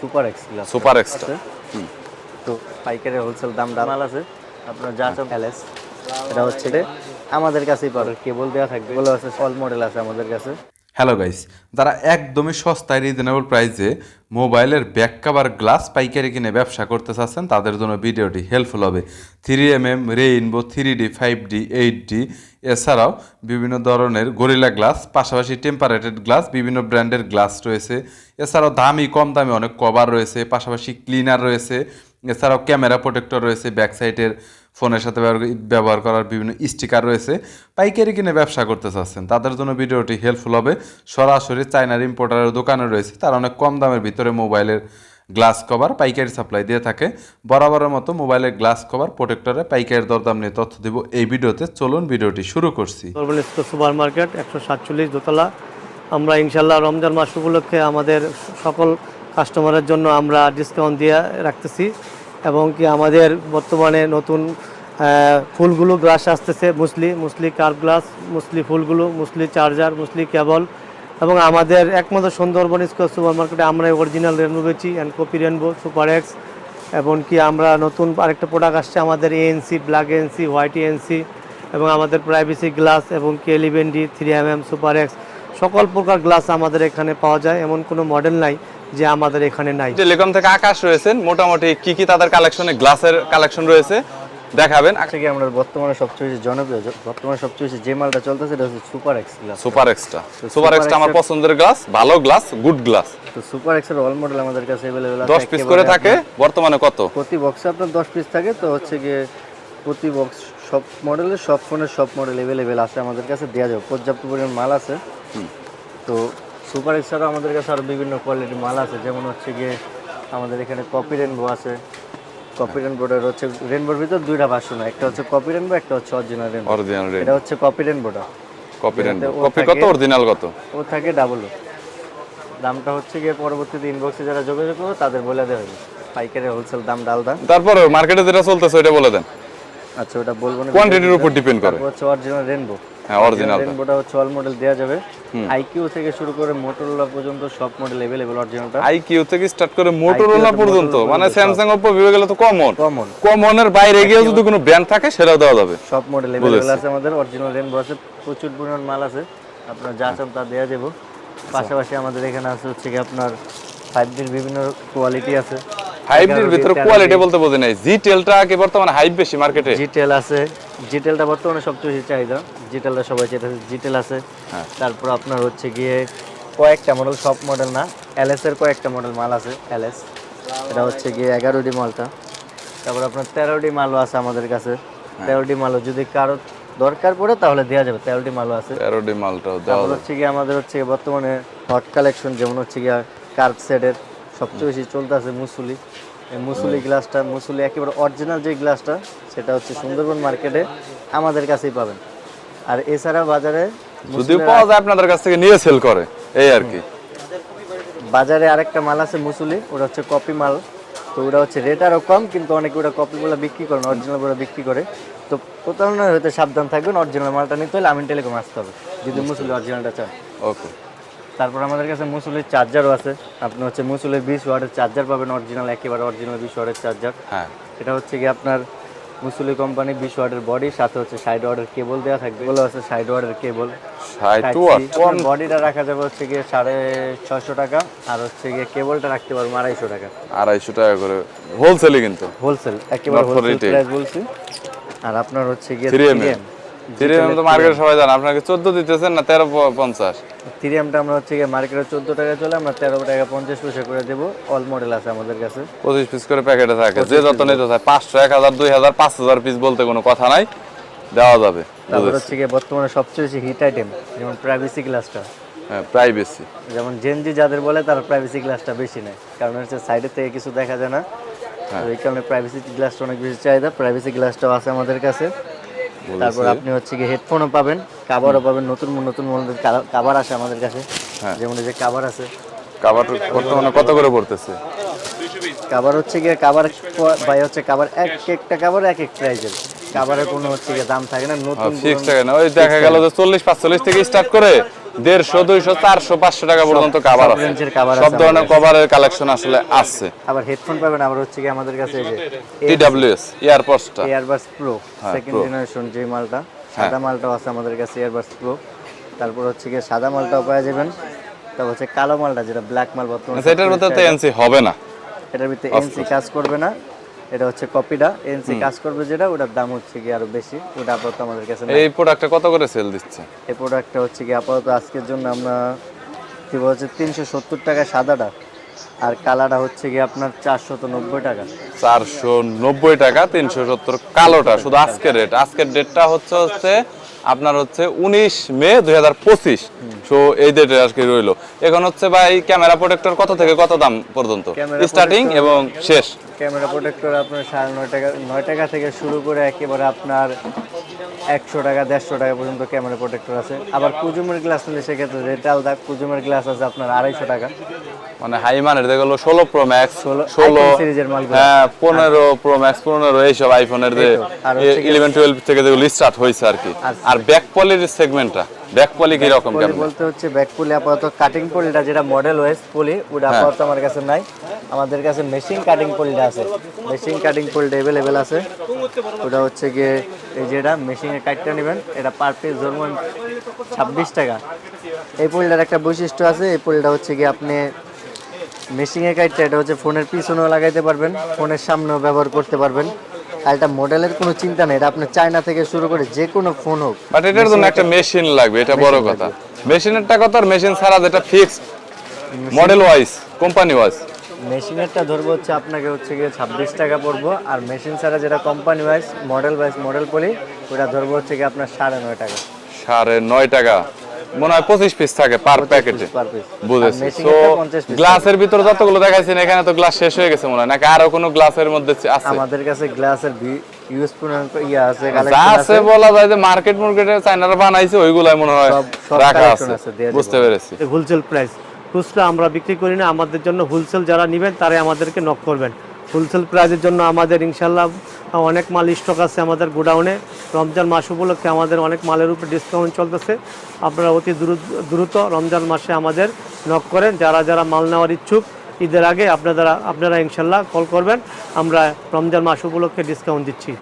Super X glass super extra. তো পাইকারি wholesale দাম ডাল আছে। আপনার যা চান এলএস এটা হচ্ছে আমাদের কাছেই পাবে কেবল দেওয়া থাকবে। এগুলো আছে অল মডেল আছে আমাদের কাছে। হ্যালো গাইস যারা একদমই সস্তায় রিজনেবল প্রাইসে মোবাইলের ব্যাক কাভার গ্লাস পাইকারি কিনে ব্যবসা করতে চাচ্ছেন, তাদের জন্য ভিডিওটি হেল্পফুল হবে। Three M M rainbow three D five D eight D এছাড়াও বিভিন্ন ধরনের গরিলা গ্লাস পাশাপাশি টেম্পারেটেড গ্লাস বিভিন্ন ব্র্যান্ডের গ্লাস রয়েছে। এছাড়াও দামি, কম দামি অনেক কভার রয়েছে, পাশাপাশি ক্লিনার রয়েছে। এছাড়াও ক্যামেরা প্রোটেক্টর রয়েছে ব্যাক সাইডের ফোনের সাথে ব্যবহার- করার বিভিন্ন স্টিকার রয়েছে। পাইকারি কিনে ব্যবসা করতে চাচ্ছেন। তাদের জন্য ভিডিওটি হেল্পফুল হবে। সরাসরি চায়নার ইম্পোর্টারের দোকানে রয়েছে। তারা অনেক কম দামের ভিতরে মোবাইলের গ্লাস কভার, পাইকারি সাপ্লাই দিয়ে থাকে। বরাবরের মতো মোবাইলের গ্লাস কভার প্রোটেক্টরে পাইকারি দরদাম নিয়ে তথ্য দিব এই ভিডিওতে। চলুন ভিডিওটি শুরু করছি। সুপার মার্কেট একশো সাতচল্লিশ দোতলা। আমরা ইনশাল্লাহ রমজান মাস উপলক্ষে আমাদের সকল কাস্টমারের জন্য আমরা ডিসকাউন্ট দিয়ে রাখতেছি। এবং কি আমাদের বর্তমানে নতুন ফুলগুলো গ্লাস আসতেছে, মুসলি মুসলি কার্ভ গ্লাস মুসলি ফুলগুলো, মুসলি চার্জার মুসলি কেবল এবং আমাদের একমাত্র সুন্দরবন স্কোয়ার সুপার মার্কেটে আমরা অরিজিনাল রেনবো বেচি and copy rainbow super X এবং কি আমরা নতুন আরেকটা প্রোডাক্ট আসছে আমাদের ANC black ANC white ANC এবং আমাদের প্রাইভেসি গ্লাস এবং K eleven D three M M super X সকল প্রকার গ্লাস আমাদের এখানে পাওয়া যায়, এমন কোনো মডেল নাই যে আমাদের এখানে নাই। টেলিকম থেকে আকাশ রয়েছেন মোটামুটি কি কি তাদের কালেকশনে গ্লাসের কালেকশন রয়েছে? দেখাবেন আজকে কি আমরা বর্তমানে সবচেয়ে বেশি জনপ্রিয় জ- বর্তমানে সবচেয়ে বেশি যে মালটা চলতেছে এটা হচ্ছে super X glass super extra Super super extra আমার X-এর- পছন্দের গ্লাস ভালো গ্লাস গুড গ্লাস তো সুপার এক্স এর অল মডেল আমাদের কাছে अवेलेबल আছে দশ পিস একেবারে করে থাকে বর্তমানে কত আপনার- প্রতি বক্সে আপনার দশ পিস থাকে তো হচ্ছে গিয়ে প্রতি বক্স সব মডেলের সব ফোনের সব মডেল अवेलेबल আছে আমাদের কাছে দেওয়া যাবে পর্যাপ্ত পরিমাণ মাল আছে তো সুপার এক্স ছাড়াও আমাদের কাছে আরও বিভিন্ন কোয়ালিটির মাল আছে যেমন হচ্ছে গিয়ে আমাদের এখানে কপি রেনবো আছে কপি রেনবোটার হচ্ছে রেনবোর ভিতর দুইটা ভার্সন একটা হচ্ছে কপি রেনবো একটা হচ্ছে অরিজিনাল রেনবো অরিজিনাল এটা হচ্ছে কপি রেনবোটা কপি রেট ও কপি কত? অরিজিনাল কত? ও থাকে ডাবল দামটা হচ্ছে গিয়ে পরবর্তীতে ইনবক্সে যারা যোগাযোগ করবে তাদের বলে দেওয়া হবে। পাইকারি হোলসেল দাম ডালদা তারপরে মার্কেটে যেটা চলতেছে ওটা বলে দেন। আচ্ছা ওটা বলব না। কোয়ান্টিটির উপর ডিপেন্ড করে। হচ্ছে অরিজিনাল রেনবো হ্যাঁ অরিজিনাল রেনবোটা হচ্ছে অল মডেল দেওয়া যাবে আইকিউ থেকে শুরু করে মোটরোলা পর্যন্ত সব মডেল अवेलेबल অরিজিনালটা আইকিউ থেকে স্টার্ট করে মোটরোলা IQ পর্যন্ত Motorola মানে পর্যন্ত স্যামসাং ওপো ভিভো গেলে তো কমন কমন কমনের বাইরে গিয়েও যদি কোনো ব্র্যান্ড থাকে সেটাও দেওয়া যাবে সব মডেল अवेलेबल আছে আমাদের অরিজিনাল রেনবো আছে প্রচুর পরিমাণ মাল আছে আপনার যা চান তা দেওয়া যাবে পাশাপাশি আমাদের এখানে আছে হচ্ছে কি আপনার ফাইভ বিভিন্ন কোয়ালিটি আছে। ফাইভ ডির ভিতরে কোয়ালিটি বলতে বোঝে নাই। জি টেলটা কি বর্তমানে হাইপ বেশি মার্কেটে জিটেল আছে। জিটেলটা বর্তমানে সবচেয়ে বেশি চাহিদা। জিটেলটা সবাই যেটা জিটেল আছে। হ্যাঁ। তারপর আপনার হচ্ছে গিয়ে কয়েকটা মডেল সব মডেল না। এলএস এর কয়েকটা মডেল মাল আছে এলএস এটা হচ্ছে গিয়ে এগারো ডি মালটা। তারপর আপনার তেরো ডি মালও আছে আমাদের কাছে। হ্যাঁ। তেরো ডি মালও যদি কারও দরকার পড়ে তাহলে দেওয়া যাবে। তেরো ডি মালও আছে। তেরো ডি মালটাও দেওয়া হচ্ছে গিয়ে আমাদের হচ্ছে বর্তমানে হট কালেকশন যেমন হচ্ছে গিয়ে কার্ভ সেটের সবচেয়ে বেশি চলতে আছে মুসুলি। এই মুসুলি গ্লাসটা মুসুলি একেবারে অরিজিনাল যে গ্লাসটা সেটা হচ্ছে সুন্দরবন মার্কেটে আমাদের কাছেই পাবেন। আর এছাড়া বাজারে যদিও পাওয়া যায় আপনাদের কাছ থেকে নিয়ে সেল করে এই আর কি। বাজারে আরেকটা মাল আছে মুসুলি ওটা হচ্ছে কপি মাল। তো ওটা হচ্ছে রেট আরও কম কিন্তু অনেকে ওটা কপিগুলো বিক্রি করে না অরিজিনালগুলো বিক্রি করে। তো প্রতারণা হতে সাবধান থাকবেন অরিজিনাল মালটা নিতে হলে আমিন টেলিকম আসতে হবে যদি মুসুলি অরিজিনালটা চান। ওকে তারপর আমাদের কাছে মুসুলির চার্জারও আছে। আপনি হচ্ছে মুসুলের বিশ ওয়াটের চার্জার পাবেন অরিজিনাল একেবারে অরিজিনাল বিশ ওয়াটের চার্জার হ্যাঁ। এটা হচ্ছে কি আপনার মুসুলি কোম্পানি বিশ ওয়াটের বডি সাথে হচ্ছে সাইড ওয়াটের কেবল দেওয়া থাকবে। এগুলো আছে সাইড ওয়াটের কেবল বডিটা রাখা যাবে হচ্ছে গিয়ে সাড়ে ছয়শো টাকা আর হচ্ছে গিয়ে কেবলটা রাখতে পারব আড়াইশো টাকা। আড়াইশো টাকা করে। হোলসেলই কিন্তু। হোলসেল একেবারে হোলসেল. প্রাইস বলছি। আর আপনার হচ্ছে গিয়ে 3M এর। থ্রি এম তো মার্কেটে সবাই জানে আপনাকে চোদ্দ দিতেছেন না তেরো পঞ্চাশ? থ্রিএমটা আমরা হচ্ছে গিয়ে মার্কেটে চোদ্দ টাকা চলে আমরা তেরো টাকা পঞ্চাশ পয়সা করে দেবো অল মডেল আছে আমাদের কাছে। পঁচিশ পিস করে প্যাকেটে থাকে। যে যত নিতে চায় পাঁচশো এক হাজার দুই হাজার পাঁচ হাজার পিস বলতে কোনো কথা নাই দেওয়া যাবে। তারপর হচ্ছে গিয়ে বর্তমানে সবচেয়ে বেশি হিট আইটেম যেমন প্রাইভেসি গ্লাসটা হ্যাঁ প্রাইভেসি যেমন জেনজি যাদের বলে তারা প্রাইভেসি গ্লাসটা বেশি নেয়। কারণ হচ্ছে সাইডের থেকে কিছু দেখা যায় না। তো এই কারণে প্রাইভেসি গ্লাসটা অনেক বেশি চাহিদা। প্রাইভেসি গ্লাসটাও আছে আমাদের কাছে। তারপর আপনি হচ্ছে গিয়ে হেডফোনও পাবেন কাভারও পাবেন নতুন নতুন মডেলের কাভার আসে আমাদের কাছে। হ্যাঁ। যেমন যে কাভার আছে। কাভার বর্তমানে কত করে পড়তেছে? কাভার হচ্ছে গিয়ে কাভার ভাই হচ্ছে কাভার এক একটা কাভার এক এক প্রাইজের কাভারের কোনো হচ্ছে গিয়ে দাম থাকে না নতুন ফিক্স থাকে না। ওই দেখা গেল যে চল্লিশ পাঁচচল্লিশ থেকে স্টার্ট করে দেড়শো দুইশো চারশো পাঁচশো টাকা পর্যন্ত কাভার আছে। সব ধরনের কভারের কালেকশন আসলে আছে। আবার হেডফোন পাবেন আবার হচ্ছে কি আমাদের কাছে এই যে টিডাব্লিউএস ইয়ারপডসটা এয়ারবাস প্রো সেকেন্ড জেনারেশন যে মালটা হ্যাঁ। সাদা মালটাও আছে আমাদের কাছে এয়ারবাস প্রো তারপর হচ্ছে কি সাদা মালটাও পাওয়া যাবেন। তারপর হচ্ছে কালো মালটা যেটা ব্ল্যাক মাল বর্তমানে আচ্ছা, এটার মধ্যে তো এনসি হবে না। এটার ভিতরে এনসি কাজ করবে না। এটা হচ্ছে কপিটা এনসি কাজ করবে যেটা ওটার দাম হচ্ছে কি আরও বেশি ওটা আপাতত আমাদের কাছে এই প্রোডাক্টটা কত করে সেল দিচ্ছে? এই প্রোডাক্টটা হচ্ছে কি আপাতত আজকের জন্য আমরা কি বলছে তিনশো সত্তর টাকা সাদাটা আর কালাটা হচ্ছে কি আপনার চারশত নব্বই টাকা। চারশো নব্বই টাকা তিনশো সত্তর কালোটা শুধু আজকের রেট আজকের ডেটটা হচ্ছে হচ্ছে আপনার হচ্ছে উনিশ মে দুই হাজার পঁচিশ। সো এই ডেটে আজকে রইল। এখন হচ্ছে ভাই ক্যামেরা প্রোটেক্টর কত থেকে কত দাম পর্যন্ত? স্টার্টিং এবং শেষ। ক্যামেরা প্রোটেক্টর আপনার সাড়ে নয় টাকা নয় টাকা থেকে শুরু করে একেবারে আপনার একশো টাকা দেড়শো টাকা পর্যন্ত ক্যামেরা প্রোটেক্টর আছে। আবার কুজুমের গ্লাস নিলে সেক্ষেত্রে রেট আলাদা। কুজুমের গ্লাস আছে আপনার আড়াইশো টাকা। মানে হাই মানের দেখল ষোলো প্রো ম্যাক্স 16 ষোলো সিরিজের মালগুলো। হ্যাঁ পনেরো প্রো ম্যাক্স পনেরো এইসব আইফোনের ইলেভেন টুয়েলভ থেকে যেগুলো স্টার্ট হয়েছে আর কি। আর- আর ব্যাক পলির সেগমেন্টটা ব্যাক পলি কীরকম পলি কেমন? বলতে হচ্ছে ব্যাক পুলি আপাতত কাটিং পলিটা যেটা মডেল ওয়েস পলি ওটা হ্যাঁ। আপাতত আমার কাছে নাই। আমাদের কাছে মেশিন কাটিং পলিটা আছে। মেশিন কাটিং পলিটা অ্যাভেলেবেল আছে। ওটা হচ্ছে গিয়ে এই যেটা মেশিনে কাটটা নেবেন এটা পার পিস ধরুন ছাব্বিশ টাকা। এই পলিটার একটা বৈশিষ্ট্য আছে এই পলিটা হচ্ছে গিয়ে আপনি মেশিনে কাটটা এটা হচ্ছে ফোনের পিছনেও লাগাইতে পারবেন ফোনের সামনেও ব্যবহার করতে পারবেন। আর এটা মডেলের কোনো চিন্তা নেই এটা আপনার চায়না থেকে শুরু করে যে কোনো ফোন হোক। বাট এটার জন্য একটা মেশিন লাগবে এটা বড় কথা। মেশিনেরটা কত? আর মেশিন ছাড়া যেটা fixed model wise company wise মেশিনেরটা ধরবো হচ্ছে আপনাকে হচ্ছে গিয়ে ছাব্বিশ টাকা পড়ব আর মেশিন ছাড়া যেটা company wise model wise model poly ওটা ধরবো হচ্ছে গিয়ে আপনার সাড়ে নয় টাকা। সাড়ে নয় টাকা। মনে হয় পঁচিশ পিস থাকে পার প্যাকেটে বুঝেছি। তো গ্লাসের ভিতরে যতগুলো দেখাইছেন এখানে তো গ্লাস শেষ হয়ে গেছে মনে হয়। নাকি আরও কোনো গ্লাসের মধ্যে আছে? আমাদের কাছে গ্লাসের ইয়ে আছে যা আছে বলা যায় যে মার্কেট মার্কেটে চাইনারা বানাইছে ওইগুলাই মনে হয় রাখা আছে। বুঝতে পেরেছি। হোলসেল প্রাইস খুচরা আমরা বিক্রি করি না আমাদের জন্য হোলসেল যারা নেবেন তারাই আমাদেরকে নক করবেন। হোলসেল প্রাইজের জন্য আমাদের ইনশাল্লাহ অনেক মাল স্টক আছে আমাদের গোডাউনে। রমজান মাস উপলক্ষে আমাদের অনেক মালের উপরে ডিসকাউন্ট চলতেছে। আপনারা অতি দ্রুত দ্রুত রমজান মাসে আমাদের নক করেন। যারা যারা মাল নেওয়ার ইচ্ছুক, ঈদের আগে আপনারা আপনারা ইনশাল্লাহ কল করবেন। আমরা রমজান মাস উপলক্ষে ডিসকাউন্ট দিচ্ছি।